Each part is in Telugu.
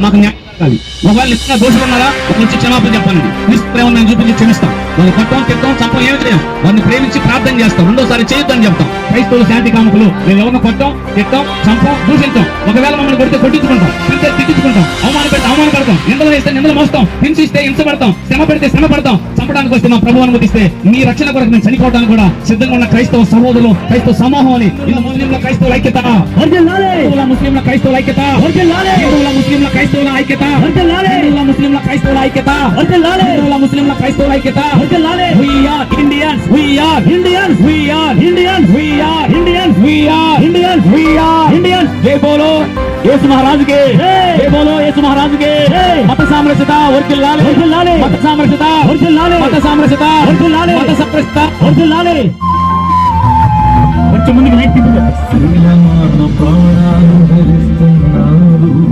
మాకు న్యాయం జరగాలి ఒకవేళ నిజంగా దోషులు ఉన్నారా? ఒక క్షమాపణ చెప్పండి. నిష్ప్రేమ నేను చూపించి క్షమిస్తాం. వాళ్ళు కొట్టం తిట్టం చంపం ఏమి చేయం వారిని ప్రేమించి ప్రార్థన చేస్తాం. రెండోసారి చేయొద్దని చెప్తాం. క్రైస్తవులు శాంతి కాముకులు మేము ఎవరిని కొట్టం తిట్టం చంపం దూషించాం. ఒకవేళ మమ్మల్ని కొడితే కొట్టించుకుంటాం తింటే తిట్టించుకుంటాం అవమాన పెడితే అవమాన పెడతాం నిందలు వేస్తే నిందలు మోస్తాం హింసిస్తే హింస పెడతాం శ్రమ పెడితే శ్రమ పెడతాం చంపడానికి వస్తే మా ప్రభు అనుమతిస్తే మీ రక్షణ కొరకు మేము చనిపోవడానికి కూడా సిద్ధంగా ఉన్న క్రైస్తవ సహోదరులు క్రైస్తవ సమూహం అని. ఇది ముస్లింల క్రైస్తవుల ఐక్యత. ముస్లింల క్రైస్తవుల ఐక్యత. ముస్లింల క్రైస్తవుల ఐక్యత. ముస్లింల క్రైస్తవుల ఐక్యత. ముస్లింల క్రైస్తవుల ఐక్యత. Are Indians. We are Indians. We are Indians. We are Indians. We are Indians. We are Indians. జై బోలో యేసు మహారాజు కే జై బోలో యేసు మహారాజు కే మత సామరస్యత వర్ధిల్లాలి మత సామరస్యత వర్ధిల్లాలి మత సామరస్యత వర్ధిల్లాలి మత సామరస్యత వర్ధిల్లాలి కొంచెం ముందుకు తిప్పు శ్రీరమాన ప్రాణాలు ధరిస్తున్నారు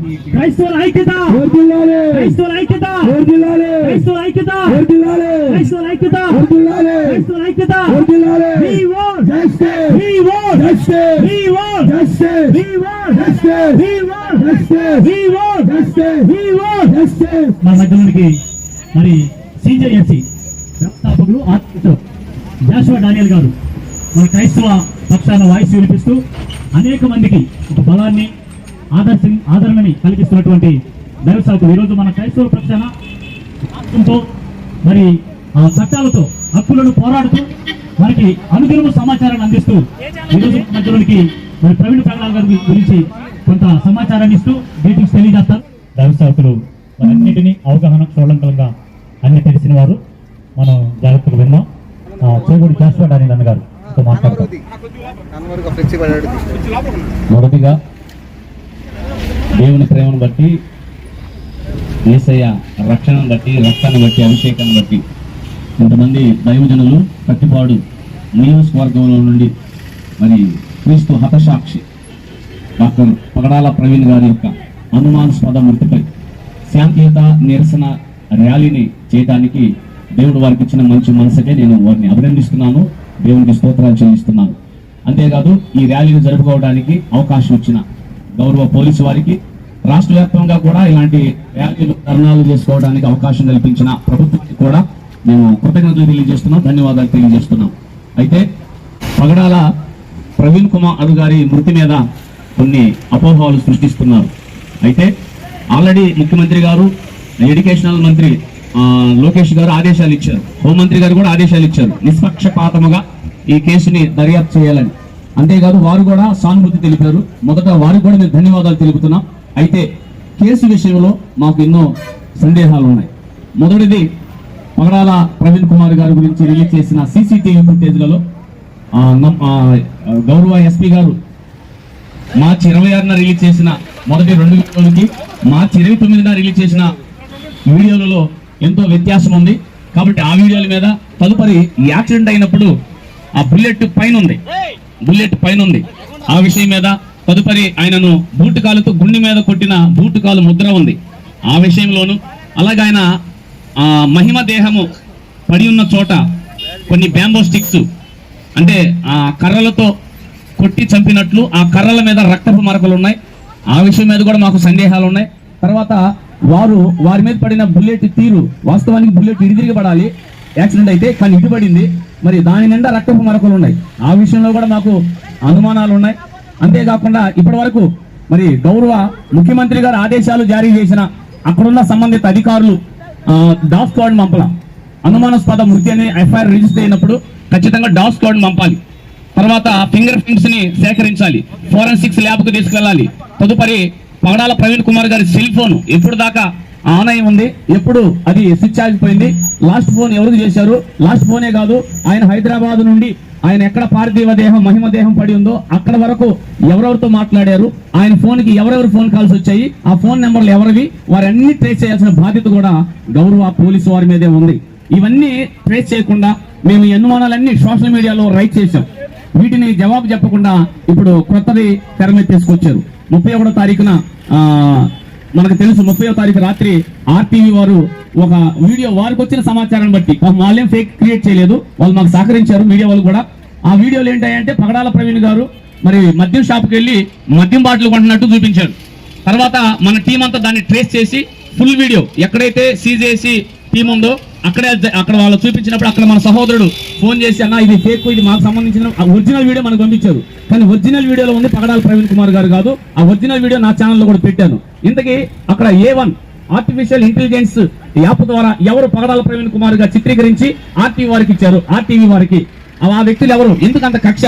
క్రైస్తవుల ఐక్యత! క్రైస్తవుల ఐక్యత! క్రైస్తవుల ఐక్యత! క్రైస్తవుల ఐక్యత! క్రైస్తవుల ఐక్యత! We want. We want. We want. We want. We want. We want. We want. మా మధ్యలోనికి మరి సిజేఎఫ్సి వ్యవస్థాపకులు ఆర్టిస్టు జాషువా డానియల్ గారు. మన క్రైస్తవ పక్షాన వాయిస్ వినిపిస్తూ అనేక మందికి ఒక బలాన్ని ఆదర్శం ఆదరణని కలిగిస్తున్నటువంటి దైవసాకు ఈరోజు మన క్రైస్తవ పక్షాన రాష్ట్రంతో మరి ఆ చట్టాలతో హక్కులను పోరాడుతూ మనకి అనుదినము సమాచారాన్ని అందిస్తూ ఈరోజు మధ్యలోనికి మరి ప్రవీణ్ ప్రగడాల్ గారి గురించి కొంత సమాచారాన్ని ఇస్తూ డీటెయిల్స్ తెలియజేస్తారు. దైవసాకులు అన్నిటినీ అవగాహన సౌలంకలంగా అన్ని తెలిసిన వారు. మనం జాగ్రత్తలు విన్నాం. ఆ, చేగూడి జాస్వా డానియల్ గారు మాట్లాడతారు. మొదటిగా దేవుని ప్రేమను బట్టి ఏసయ్య రక్షణను బట్టి రక్తాన్ని బట్టి అభిషేకాన్ని బట్టి కొంతమంది దైవజనులు కట్టిపాడు నియోజకవర్గంలో నుండి. మరి క్రీస్తు హతసాక్షి డాక్టర్ పగడాల ప్రవీణ్ గారి యొక్క అనుమానాస్పద మృతిపై శాంతియుత నిరసన ర్యాలీని చేయడానికి దేవుడు వారికి ఇచ్చిన మంచి మనసుకే నేను వారిని అభినందిస్తున్నాను. దేవునికి స్తోత్రాలు చెల్లిస్తున్నాను. అంతేకాదు ఈ ర్యాలీని జరుపుకోవడానికి అవకాశం ఇచ్చిన గౌరవ పోలీసు వారికి రాష్ట్ర వ్యాప్తంగా కూడా ఇలాంటి ర్యాలీలు ధర్నాలు చేసుకోవడానికి అవకాశం కల్పించిన ప్రభుత్వానికి కూడా మేము కృతజ్ఞతలు తెలియజేస్తున్నాం ధన్యవాదాలు తెలియజేస్తున్నాం. అయితే పగడాల ప్రవీణ్ కుమార్ అడుగారి మృతి మీద కొన్ని అపోహలు సృష్టిస్తున్నారు. అయితే ఆల్రెడీ ముఖ్యమంత్రి గారు ఎడ్యుకేషనల్ మంత్రి లోకేష్ గారు ఆదేశాలు ఇచ్చారు. హోంమంత్రి గారు కూడా ఆదేశాలు ఇచ్చారు. నిష్పక్షపాతముగా ఈ కేసుని దర్యాప్తు చేయాలని. అంతేకాదు వారు కూడా సానుభూతి తెలిపారు. మొదట వారికి కూడా మేము ధన్యవాదాలు తెలుపుతున్నాం. అయితే కేసు విషయంలో మాకు ఎన్నో సందేహాలు ఉన్నాయి మొదటిది పగడాల ప్రవీణ్ కుమార్ గారి గురించి రిలీజ్ చేసిన సీసీటీవీ ఫుటేజ్లలో గౌరవ ఎస్పీ గారు మార్చి ఇరవై ఆరున రిలీజ్ చేసిన మొదటి రెండు వీడియోలకి మార్చి ఇరవై తొమ్మిదిన రిలీజ్ చేసిన వీడియోలలో ఎంతో వ్యత్యాసం ఉంది. కాబట్టి ఆ వీడియోల మీద తదుపరి యాక్సిడెంట్ అయినప్పుడు ఆ బుల్లెట్ పైన ఉంది బుల్లెట్ పైన ఉంది ఆ విషయం మీద తదుపరి ఆయనను బూటుకాలుతో గుండె మీద కొట్టిన బూటుకాలు ముద్ర ఉంది. ఆ విషయంలోను అలాగే ఆయన ఆ మహిమ దేహము పడి ఉన్న చోట కొన్ని బ్యాంబో స్టిక్స్ అంటే ఆ కర్రలతో కొట్టి చంపినట్లు ఆ కర్రల మీద రక్తపు మరకలు ఉన్నాయి. ఆ విషయం మీద కూడా మాకు సందేహాలు ఉన్నాయి. తర్వాత వారు వారి మీద పడిన బుల్లెట్ తీరు వాస్తవానికి బుల్లెట్ ఇడిదిరిగి పడాలి యాక్సిడెంట్ అయితే కానీ ఇటుపడింది మరి దాని నిండా రక్తపు మరకలు ఉన్నాయి. ఆ విషయంలో కూడా మాకు అనుమానాలు ఉన్నాయి. అంతేకాకుండా ఇప్పటి వరకు మరి గౌరవ ముఖ్యమంత్రి గారు ఆదేశాలు జారీ చేసిన అక్కడున్న సంబంధిత అధికారులు డాఫ్ స్క్వాడ్ పంపల అనుమానాస్పద మృతి అని ఎఫ్ఐఆర్ రిజిస్టర్ అయినప్పుడు ఖచ్చితంగా డాగ్ స్క్వాడ్ పంపాలి తర్వాత ఫింగర్ ప్రింట్స్ని సేకరించాలి. ఫోరెన్సిక్స్ ల్యాబ్కు తీసుకెళ్ళాలి. తదుపరి పగడాల ప్రవీణ్ కుమార్ గారి సెల్ ఫోన్. ఎప్పుడు దాకా ఆనయం ఉంది. ఎప్పుడు అది స్విచ్ ఆగిపోయింది. లాస్ట్ ఫోన్ ఎవరు చేశారు? లాస్ట్ ఫోనే కాదు ఆయన హైదరాబాద్ నుండి ఆయన ఎక్కడ పార్థివ దేహం మహిమ దేహం పడి ఉందో అక్కడ వరకు ఎవరెవరితో మాట్లాడారు? ఆయన ఫోన్కి ఎవరెవరు ఫోన్ కాల్స్ వచ్చాయి? ఆ ఫోన్ నెంబర్లు ఎవరివి? వారన్నీ ట్రేస్ చేయాల్సిన బాధ్యత కూడా గౌరవ పోలీసు వారి మీదే ఉంది. ఇవన్నీ ట్రేస్ చేయకుండా మేము ఈ అనుమానాలన్నీ సోషల్ మీడియాలో రైట్ చేశాం. వీటిని జవాబు చెప్పకుండా ఇప్పుడు కొత్తది తెర మీద తీసుకొచ్చారు. ముప్పై ఒకటో తారీఖున ఆ, మనకు తెలుసు ముప్పయో తారీఖు రాత్రి ఆర్టీవీ వారు ఒక వీడియో వారికి వచ్చిన సమాచారాన్ని బట్టి వాళ్ళేం ఫేక్ క్రియేట్ చేయలేదు. వాళ్ళు మాకు సహకరించారు మీడియా వాళ్ళు కూడా. ఆ వీడియోలు ఏంటంటే పగడాల ప్రవీణ్ గారు మరి మద్యం షాప్కి వెళ్ళి మద్యం బాటిల్ కొంటున్నట్టు చూపించారు తర్వాత మన టీం అంతా దాన్ని ట్రేస్ చేసి ఫుల్ వీడియో ఎక్కడైతే సీజ్ చేసి టీం ఉందో అక్కడే అక్కడ వాళ్ళు చూపించినప్పుడు అక్కడ మన సహోదరుడు ఫోన్ చేసి అన్న ఇది ఫేక్ ఇది మాకు సంబంధించిన ఒరిజినల్ వీడియో మనకు పంపించారు. కానీ ఒరిజినల్ వీడియోలో ఉంది పగడాల ప్రవీణ్ కుమార్ గారు కాదు ఆ ఒరిజినల్ వీడియో నా ఛానల్లో కూడా పెట్టాను. ఇంతకీ అక్కడ A one artificial intelligence app ద్వారా ఎవరు పగడాల ప్రవీణ్ కుమార్ గారు చిత్రీకరించి ఆర్టీవీ వారికి ఇచ్చారు. ఆర్టీవీ వారికి. ఆ వ్యక్తులు ఎవరు? ఎందుకంత కక్ష?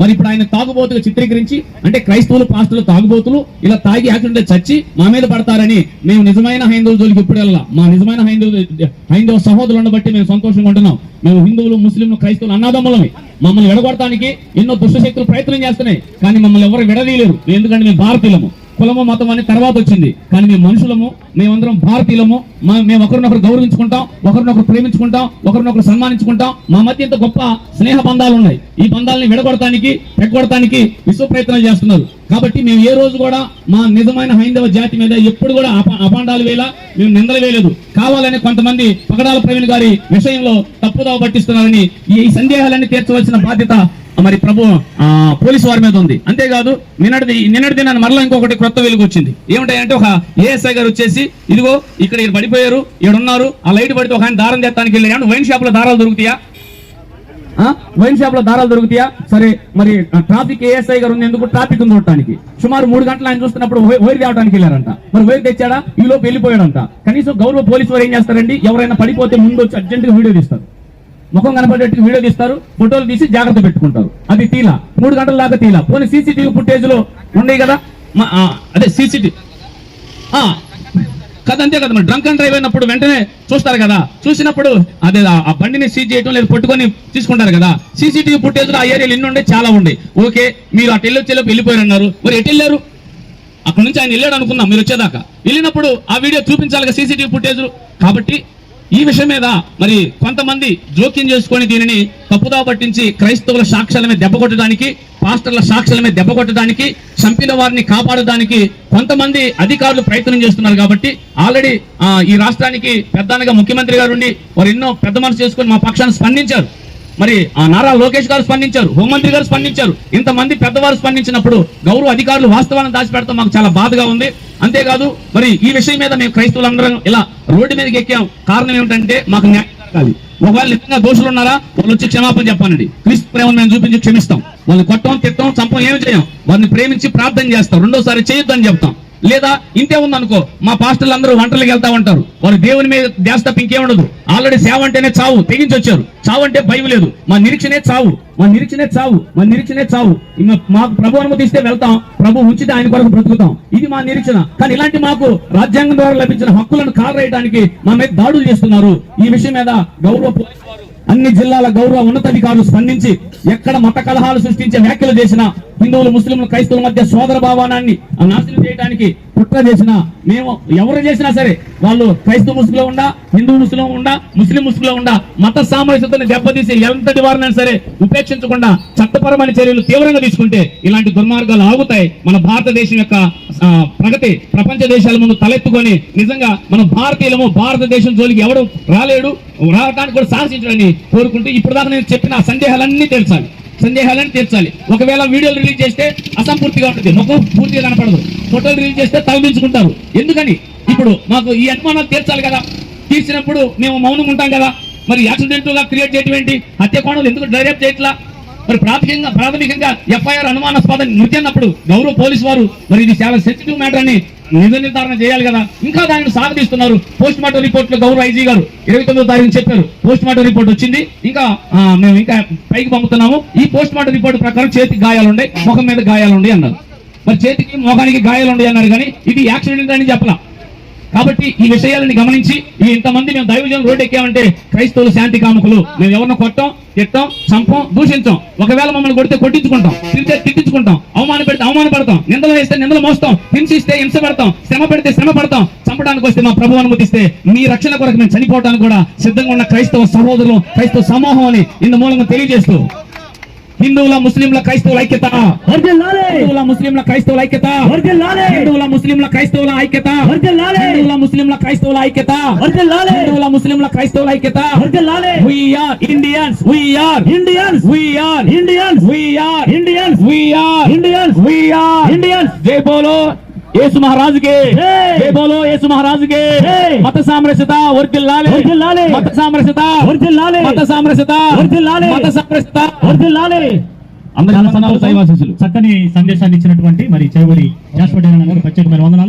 మరి ఇప్పుడు ఆయన తాగుబోతులు చిత్రీకరించి అంటే క్రైస్తవులు పాస్టులు తాగుబోతులు ఇలా తాగి యాక్సిడెంట్ చచ్చి మా మీద పడతారని మేము నిజమైన హైందవుల జోలికి ఇప్పుడు వెళ్ళాం మా నిజమైన హైందవులు హైందవ సహోదరులను బట్టి మేము సంతోషంగా ఉంటున్నాం. మేము హిందువులు ముస్లింలు క్రైస్తవులు అన్నదమ్ములమే. మమ్మల్ని విడగొడటానికి ఎన్నో దుష్టశక్తులు ప్రయత్నం చేస్తున్నాయి. కానీ మమ్మల్ని ఎవరు విడదీయలేరు. ఎందుకంటే మేము భారతీయులము. కులము మతం అని తర్వాత వచ్చింది. కానీ మేము మనుషులము మేమందరం భారతీయులము మేము ఒకరినొకరు గౌరవించుకుంటాం ఒకరినొకరు ప్రేమించుకుంటాం ఒకరినొకరు సన్మానించుకుంటాం. మా మధ్య ఇంత గొప్ప స్నేహ బంధాలు ఉన్నాయి. ఈ బంధాలని విడగొడటానికి పెగ్గొడటానికి విశ్వ ప్రయత్నాలు చేస్తున్నారు. కాబట్టి మేము ఏ రోజు కూడా మా నిజమైన హైందవ జాతి మీద ఎప్పుడు కూడా అపాండాలు వేలా మేము నిందలు వేయలేదు. కావాలని కొంతమంది పగడాల ప్రవీణ్ గారి విషయంలో తప్పుదావ పట్టిస్తున్నారని ఈ సందేహాలన్నీ తీర్చవలసిన బాధ్యత మరి ప్రభు ఆ, పోలీసు వారి మీద ఉంది. అంతేకాదు నిన్నటిది నిన్నటి దినాన్ని మరలా ఇంకొకటి క్రొత్త వెలుగు వచ్చింది ఏమిటంటే ఒక ఏఎస్ఐ గారు వచ్చేసి ఇదిగో ఇక్కడ ఈయన పడిపోయారు ఈడ ఉన్నారు ఆ లైట్ పడితే ఒక ఆయన దారం తెత్తానికి వెళ్ళాడు. వైన్ షాప్లో దారాలు దొరుకుతాయా? ఆ? వైన్ షాప్లో దారాలు దొరుకుతాయా? సరే మరి ట్రాఫిక్ ఏఎస్ఐ గారు ఉంది ఎందుకు ట్రాఫిక్ చూడటానికి? సుమారు మూడు గంటలు ఆయన చూస్తున్నప్పుడు వైర్ తేవడానికి వెళ్ళారంట. మరి వైర్ తెచ్చాడా? ఈ లోపు వెళ్ళిపోయాడంట. కనీసం గౌరవ పోలీసు వారు ఏం చేస్తారండి? ఎవరైనా పడిపోతే ముందు వచ్చి అర్జెంట్గా వీడియో తీస్తారు. ముఖం కనపడేట్టు వీడియో తీస్తారు ఫోటోలు తీసి జాగ్రత్త పెట్టుకుంటారు. అది తీలా. మూడు గంటల దాకా తీలా. పోనీ సీసీటీవీ ఫుటేజ్లో ఉన్నాయి కదా ఆ, అదే సీసీటీవీ కదా అంతే కదా మరి. డ్రంక్ అండ్ డ్రైవ్ అయినప్పుడు వెంటనే చూస్తారు కదా. చూసినప్పుడు అదే ఆ- ఆ బండిని సీజ్ చేయడం లేదు పట్టుకొని తీసుకుంటారు కదా. సీసీటీవీ ఫుటేజ్లో ఆ ఏరియాలు ఎన్ని ఉండే చాలా ఉండే. ఓకే మీరు అటు వెళ్ళొచ్చేలోపు వెళ్ళిపోయారు అన్నారు మరి ఎటు వెళ్ళారు? అక్కడ నుంచి ఆయన వెళ్ళాడు అనుకున్నాం మీరు వచ్చేదాకా. వెళ్ళినప్పుడు ఆ వీడియో చూపించాలి సీసీటీవీ ఫుటేజ్ కాబట్టి ఈ విషయం మీద మరి కొంతమంది జోక్యం చేసుకొని దీనిని తప్పుదావ పట్టించి క్రైస్తవుల సాక్ష్యాల మీద దెబ్బ కొట్టడానికి పాస్టర్ల సాక్ష్యాల మీద దెబ్బ కొట్టడానికి చంపిన వారిని కాపాడడానికి కొంతమంది అధికారులు ప్రయత్నం చేస్తున్నారు కాబట్టి ఆల్రెడీ ఈ రాష్ట్రానికి పెద్దనగా ముఖ్యమంత్రి గారు ఉండి వారు ఎన్నో పెద్ద మనసు చేసుకొని మా పక్షాన్ని స్పందించారు. మరి ఆ నారా లోకేష్ గారు స్పందించారు హోంమంత్రి గారు స్పందించారు. ఇంతమంది పెద్దవారు స్పందించినప్పుడు గౌరవ అధికారులు వాస్తవాన్ని దాచిపెడతాం మాకు చాలా బాధగా ఉంది. అంతేకాదు మరి ఈ విషయం మీద మేము క్రైస్తవులందరం ఇలా రోడ్డు మీదకి ఎక్కాం. కారణం ఏమిటంటే మాకు న్యాయం జరగాలి. ఒకవేళ నిజంగా దోషులు ఉన్నారా? వాళ్ళు వచ్చి క్షమాపణ చెప్పానండి క్రీస్తు ప్రేమను మేము చూపించి క్షమిస్తాం. వాళ్ళని కొట్టం తిట్టం చంపం ఏమి చేయం? వారిని ప్రేమించి ప్రార్థన చేస్తాం. రెండోసారి చేయొద్దని చెప్తాం. లేదా ఇంతే ఉందనుకో మా పాస్టర్లు అందరూ వంటలకు వెళ్తా ఉంటారు. వారు దేవుని మీద ధ్యాస తప్ప ఇంకేముండదు ఆల్రెడీ సేవ అంటేనే చావు తెగించి వచ్చారు చావు అంటే భయం లేదు. మా నిరీక్షనే చావు. మా నిరీక్షనే చావు. మా నిరీక్షనే చావు. మాకు ప్రభు అనుమతిస్తే వెళ్తాం. ప్రభు ఉంచితే ఆయన కొరకు బ్రతుకుతాం. ఇది మా నిరీక్షణ. కానీ ఇలాంటి మాకు రాజ్యాంగం ద్వారా లభించిన హక్కులను కాలరేయడానికి మా మీద దాడులు చేస్తున్నారు. ఈ విషయం మీద గౌరవ పోలీసు అన్ని జిల్లాల గౌరవ ఉన్నతాధికారులు స్పందించి ఎక్కడ మత కలహాలు సృష్టించే వ్యాఖ్యలు చేసినా హిందువులు ముస్లింలు క్రైస్తవుల మధ్య సోదర భావానాన్ని నాశనం చేయడానికి కుట్ర చేసినా మేము ఎవరు చేసినా సరే వాళ్ళు క్రైస్తవ ముసుగులో ఉండా హిందూ ముసుగులో ఉండా ముస్లిం ముసుగులో ఉండా మత సామరస్యతను దెబ్బతీసి ఎంతటి వారినైనా సరే ఉపేక్షించకుండా చట్టపరమైన చర్యలు తీవ్రంగా తీసుకుంటే ఇలాంటి దుర్మార్గాలు ఆగుతాయి. మన భారతదేశం యొక్క ప్రగతి ప్రపంచ దేశాల ముందు తలెత్తుకొని నిజంగా మన భారతీయులము భారతదేశం జోలికి ఎవడు రాలేడు. రావడానికి కూడా సాహసించడని కోరుకుంటూ ఇప్పుడు దాకా నేను చెప్పిన సందేహాలన్నీ తెలుసాలి. సందేహాలన్నీ తీర్చాలి ఒకవేళ వీడియోలు రిలీజ్ చేస్తే అసంపూర్తిగా ఉంటుంది. ముఖం పూర్తిగా కనపడదు. ఫోటోలు రిలీజ్ చేస్తే తగ్గించుకుంటారు ఎందుకని? ఇప్పుడు మాకు ఈ అనుమానాలు తీర్చాలి కదా. తీర్చినప్పుడు మేము మౌనం ఉంటాం కదా. మరి యాక్సిడెంట్గా క్రియేట్ చేయటం ఏంటి? హత్య కోణాలు ఎందుకు డైరెక్ట్ చేయట్లా? మరి ప్రాథమికంగా ప్రాథమికంగా ఎఫ్ఐఆర్ అనుమానాస్పద మృతి గౌరవ పోలీసు వారు. మరి ఇది చాలా సెన్సిటివ్ మ్యాటర్ అని నిజ నిర్ధారణ చేయాలి కదా. ఇంకా దానిని సాగదీస్తున్నారు. పోస్ట్ మార్టం రిపోర్ట్లో గౌరవ ఐజీ గారు ఇరవై తొమ్మిదో తారీఖు చెప్పారు. పోస్ట్ మార్టం రిపోర్ట్ వచ్చింది. ఇంకా మేము ఇంకా పైకి పంపుతున్నాము. ఈ పోస్ట్ మార్టం రిపోర్ట్ ప్రకారం చేతికి గాయాలు ముఖం మీద గాయాలు అన్నారు. మరి చేతికి ముఖానికి గాయాలు అన్నారు కానీ ఇది యాక్సిడెంట్ అని చెప్పలా. కాబట్టి ఈ విషయాలని గమనించి ఈ ఇంతమంది మేము దైవజనం రోడ్డు ఎక్కామంటే క్రైస్తవులు శాంతి కాముకులు మేము ఎవరిని కొట్టాం తిట్టాం చంపం దూషించాం. ఒకవేళ మమ్మల్ని కొడితే కొట్టించుకుంటాం తిరిగితే తిట్టించుకుంటాం. అవమాన పెడితే అవమానపడతాం నిందలు వేస్తే నిందలు మోస్తాం హింసిస్తే హింస పడతాం శ్రమ పెడితే శ్రమ పడతాం. చంపడానికి వస్తే మా ప్రభు అనుమతిస్తే మీ రక్షణ కొరకు మేము చనిపోవడానికి కూడా సిద్ధంగా ఉన్న క్రైస్తవ సహోదరులు క్రైస్తవ సమూహం అని ఇందు మూలంగా తెలియజేస్తూ హిందువుల ముస్లింల క్రైస్తవుల ఐక్యత. హిందువుల ముస్లింల క్రైస్తవుల ఐక్యత. హిందువుల ముస్లింల క్రైస్తవుల ఐక్యత. హిందువుల ముస్లింల క్రైస్తవుల ఐక్యత. హిందువుల ముస్లింల క్రైస్తవుల ఐక్యత. Indians Indians Indians Indians Indians జై బోలో. యేసు మహారాజు కే జై. బోలో యేసు మహారాజు కే జై. మత సామరస్యత వర్ధిల్లాలి వర్ధిల్లాలి మత సామరస్యత వర్ధిల్లాలి మత సామరస్యత వర్ధిల్లాలి. మత సామరస్యత వర్ధిల్లాలి అందరికీ చక్కని సందేశాన్ని ఇచ్చినటువంటి మరి చేవడి జాస్పడి ప్రత్యేకమైన వందనాలు.